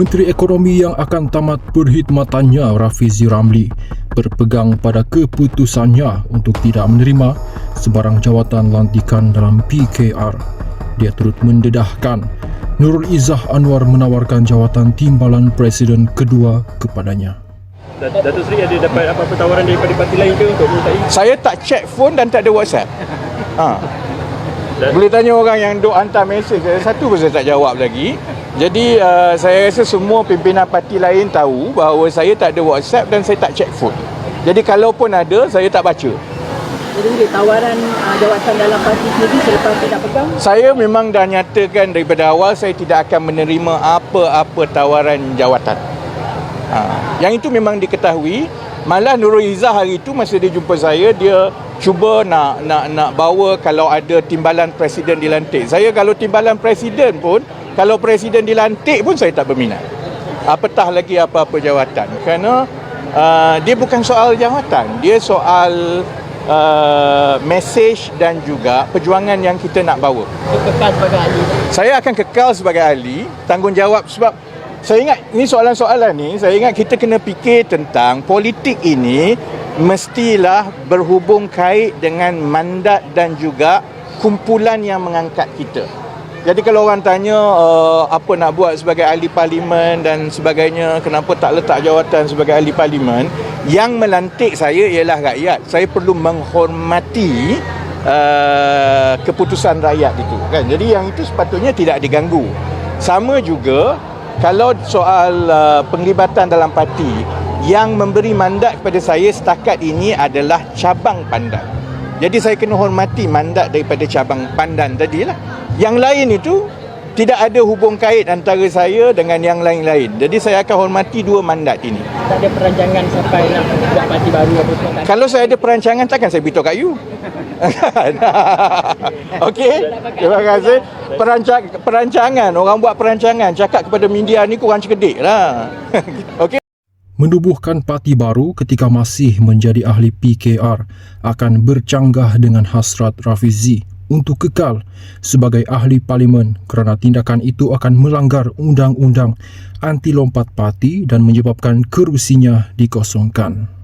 Menteri Ekonomi yang akan tamat perkhidmatannya Rafizi Ramli berpegang pada keputusannya untuk tidak menerima sebarang jawatan lantikan dalam PKR. Dia turut mendedahkan Nurul Izzah Anwar menawarkan jawatan timbalan Presiden kedua kepadanya. Dat- Datuk Seri ada dapat apa-apa tawaran daripada parti lain ke untuk menyertai? Saya tak check phone dan tak ada WhatsApp. Ha. Dan- Boleh tanya orang yang duk hantar mesej saya satu pun saya tak jawab lagi. Jadi uh, saya rasa semua pimpinan parti lain tahu bahawa saya tak ada WhatsApp dan saya tak check phone. Jadi kalau pun ada saya tak baca. Jadi tawaran uh, jawatan dalam parti sendiri selepas tidak pegang Saya memang dah nyatakan daripada awal saya tidak akan menerima apa-apa tawaran jawatan. Ha. Yang itu memang diketahui. Malah Nurul Izzah hari itu masa dia jumpa saya dia cuba nak nak nak bawa kalau ada timbalan presiden dilantik. Saya kalau timbalan presiden pun kalau presiden dilantik pun saya tak berminat. Apatah lagi apa-apa jawatan. Kerana uh, dia bukan soal jawatan, dia soal uh, message dan juga perjuangan yang kita nak bawa. kekal sebagai ahli Saya akan kekal sebagai ahli tanggungjawab sebab saya ingat ni soalan-soalan ni saya ingat kita kena fikir tentang politik ini mestilah berhubung kait dengan mandat dan juga kumpulan yang mengangkat kita. Jadi kalau orang tanya uh, apa nak buat sebagai ahli parlimen dan sebagainya, kenapa tak letak jawatan sebagai ahli parlimen, yang melantik saya ialah rakyat. Saya perlu menghormati uh, keputusan rakyat itu kan. Jadi yang itu sepatutnya tidak diganggu. Sama juga kalau soal uh, penglibatan dalam parti yang memberi mandat kepada saya setakat ini adalah cabang pandan. Jadi saya kena hormati mandat daripada cabang pandan tadilah. Yang lain itu tidak ada hubung kait antara saya dengan yang lain-lain. Jadi saya akan hormati dua mandat ini. tak ada perancangan sampai nak buat parti baru apa semua tak Kalau saya ada perancangan takkan saya beritahu kat you. Okey. Terima kasih. Perancang, perancangan, orang buat perancangan cakap kepada media ni kurang cerdik lah. Okey. Menubuhkan parti baru ketika masih menjadi ahli PKR akan bercanggah dengan hasrat Rafizi untuk kekal sebagai ahli parlimen kerana tindakan itu akan melanggar undang-undang anti lompat parti dan menyebabkan kerusinya dikosongkan.